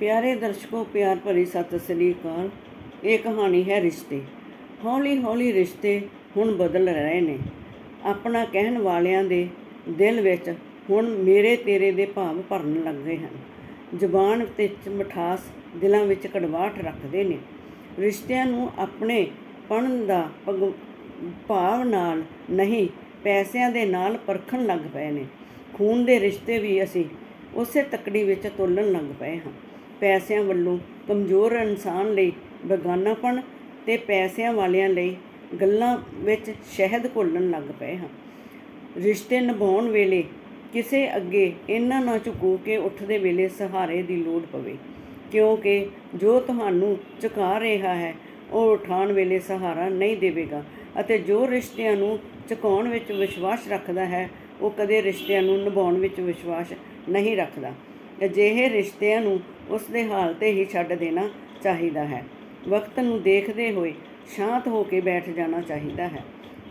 ਪਿਆਰੇ ਦਰਸ਼ਕੋ, ਪਿਆਰ ਭਰੀ ਸਤਿ ਸ੍ਰੀ ਅਕਾਲ। ਇਹ ਕਹਾਣੀ ਹੈ ਰਿਸ਼ਤੇ। ਹੌਲੀ ਹੌਲੀ ਰਿਸ਼ਤੇ ਹੁਣ ਬਦਲ ਰਹੇ ਨੇ। ਆਪਣਾ ਕਹਿਣ ਵਾਲਿਆਂ ਦੇ ਦਿਲ ਵਿੱਚ ਹੁਣ ਮੇਰੇ ਤੇਰੇ ਦੇ ਭਾਵ ਭਰਨ ਲੱਗ ਹਨ। ਜ਼ੁਬਾਨ ਵਿੱਚ ਮਿਠਾਸ ਦਿਲਾਂ ਵਿੱਚ ਕੜਵਾਹਟ ਰੱਖਦੇ ਨੇ। ਰਿਸ਼ਤਿਆਂ ਨੂੰ ਆਪਣੇ ਪਣ ਦਾ ਭਗ- ਭਾਵ ਨਾਲ ਨਹੀਂ, ਪੈਸਿਆਂ ਦੇ ਨਾਲ ਪਰਖਣ ਲੱਗ ਪਏ ਨੇ। ਖੂਨ ਦੇ ਰਿਸ਼ਤੇ ਵੀ ਅਸੀਂ ਉਸੇ ਤਕੜੀ ਵਿੱਚ ਤੋਲਣ ਲੱਗ ਪਏ ਹਾਂ। ਪੈਸਿਆਂ ਵੱਲੋਂ ਕਮਜ਼ੋਰ ਇਨਸਾਨ ਲਈ ਬੇਗਾਨਾਪਣ ਤੇ ਪੈਸਿਆਂ ਵਾਲਿਆਂ ਲਈ ਗੱਲਾਂ ਵਿੱਚ ਸ਼ਹਿਦ ਘੋਲਣ ਲੱਗ ਪਏ ਹਾਂ। ਰਿਸ਼ਤੇ ਨਿਭਾਉਣ ਵੇਲੇ ਕਿਸੇ ਅੱਗੇ ਇਹਨਾਂ ਨਾ ਝੁਕੋ ਕਿ ਉੱਠਦੇ ਵੇਲੇ ਸਹਾਰੇ ਦੀ ਲੋੜ ਪਵੇ, ਕਿਉਂਕਿ ਜੋ ਤੁਹਾਨੂੰ ਝੁਕਾ ਰਿਹਾ ਹੈ, ਉਹ ਉਠਾਉਣ ਵੇਲੇ ਸਹਾਰਾ ਨਹੀਂ ਦੇਵੇਗਾ ਅਤੇ ਜੋ ਰਿਸ਼ਤਿਆਂ ਨੂੰ ਝੁਕਾਉਣ ਵਿੱਚ ਵਿਸ਼ਵਾਸ ਰੱਖਦਾ ਹੈ, ਉਹ ਕਦੇ ਰਿਸ਼ਤਿਆਂ ਨੂੰ ਨਿਭਾਉਣ ਵਿੱਚ ਵਿਸ਼ਵਾਸ ਨਹੀਂ ਰੱਖਦਾ। ਅਜਿਹੇ ਰਿਸ਼ਤਿਆਂ ਨੂੰ ਉਸ ਦੇ ਹਾਲ ਤੇ ਹੀ ਛੱਡ ਦੇਣਾ ਚਾਹੀਦਾ ਹੈ। ਵਕਤ ਨੂੰ ਦੇਖਦੇ ਹੋਏ ਸ਼ਾਂਤ ਹੋ ਕੇ ਬੈਠ ਜਾਣਾ ਚਾਹੀਦਾ ਹੈ।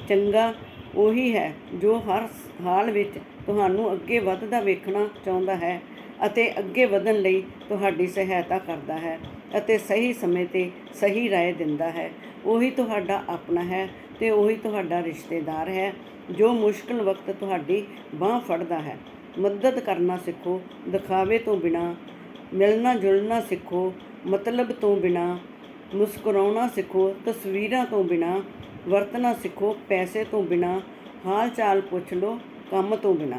ਚੰਗਾ ਉਹੀ ਹੈ ਜੋ ਹਰ ਹਾਲ ਵਿੱਚ ਤੁਹਾਨੂੰ ਅੱਗੇ ਵੱਧਦਾ ਵੇਖਣਾ ਚਾਹੁੰਦਾ ਹੈ ਅਤੇ ਅੱਗੇ ਵਧਣ ਲਈ ਤੁਹਾਡੀ ਸਹਾਇਤਾ ਕਰਦਾ ਹੈ ਅਤੇ ਸਹੀ ਸਮੇਂ ਤੇ ਸਹੀ ਰਾਏ ਦਿੰਦਾ ਹੈ। ਉਹੀ ਤੁਹਾਡਾ ਆਪਣਾ ਹੈ ਤੇ ਉਹੀ ਤੁਹਾਡਾ ਰਿਸ਼ਤੇਦਾਰ ਹੈ ਜੋ ਮੁਸ਼ਕਲ ਵਕਤ ਤੁਹਾਡੀ ਬਾਹ ਫੜਦਾ ਹੈ। ਮਦਦ ਕਰਨਾ ਸਿੱਖੋ, ਦਿਖਾਵੇ ਤੋਂ ਬਿਨਾ, ਮਿਲਣਾ ਜੁਲਣਾ ਸਿੱਖੋ, ਮਤਲਬ ਤੋਂ ਬਿਨਾ, ਮੁਸਕਰਾਉਣਾ ਸਿੱਖੋ, ਤਸਵੀਰਾਂ ਤੋਂ ਬਿਨਾ, ਵਰਤਣਾ ਸਿੱਖੋ, ਪੈਸੇ ਤੋਂ ਬਿਨਾ ਹਾਲ ਚਾਲ ਪੁੱਛ ਲਓ, ਕੰਮ ਤੋਂ ਬਿਨਾ।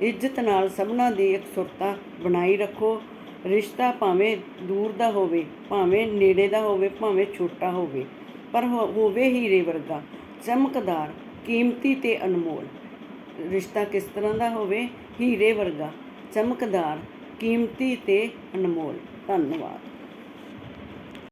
ਇੱਜ਼ਤ ਨਾਲ ਸਭਨਾਂ ਦੀ ਇਕਸੁਰਤਾ ਬਣਾਈ ਰੱਖੋ। ਰਿਸ਼ਤਾ ਭਾਵੇਂ ਦੂਰ ਦਾ ਹੋਵੇ, ਭਾਵੇਂ ਨੇੜੇ ਦਾ ਹੋਵੇ, ਭਾਵੇਂ ਛੋਟਾ ਹੋਵੇ, ਪਰ ਹੋ- ਹੋਵੇ ਹੀਰੇ ਵਰਗਾ, ਚਮਕਦਾਰ, ਕੀਮਤੀ ਤੇ ਅਨਮੋਲ। ਰਿਸ਼ਤਾ ਕਿਸ ਤਰ੍ਹਾਂ ਦਾ ਹੋਵੇ? ਹੀਰੇ ਵਰਗਾ ਚਮਕਦਾਰ ਕੀਮਤੀ ਤੇ ਅਨਮੋਲ। ਧੰਨਵਾਦ।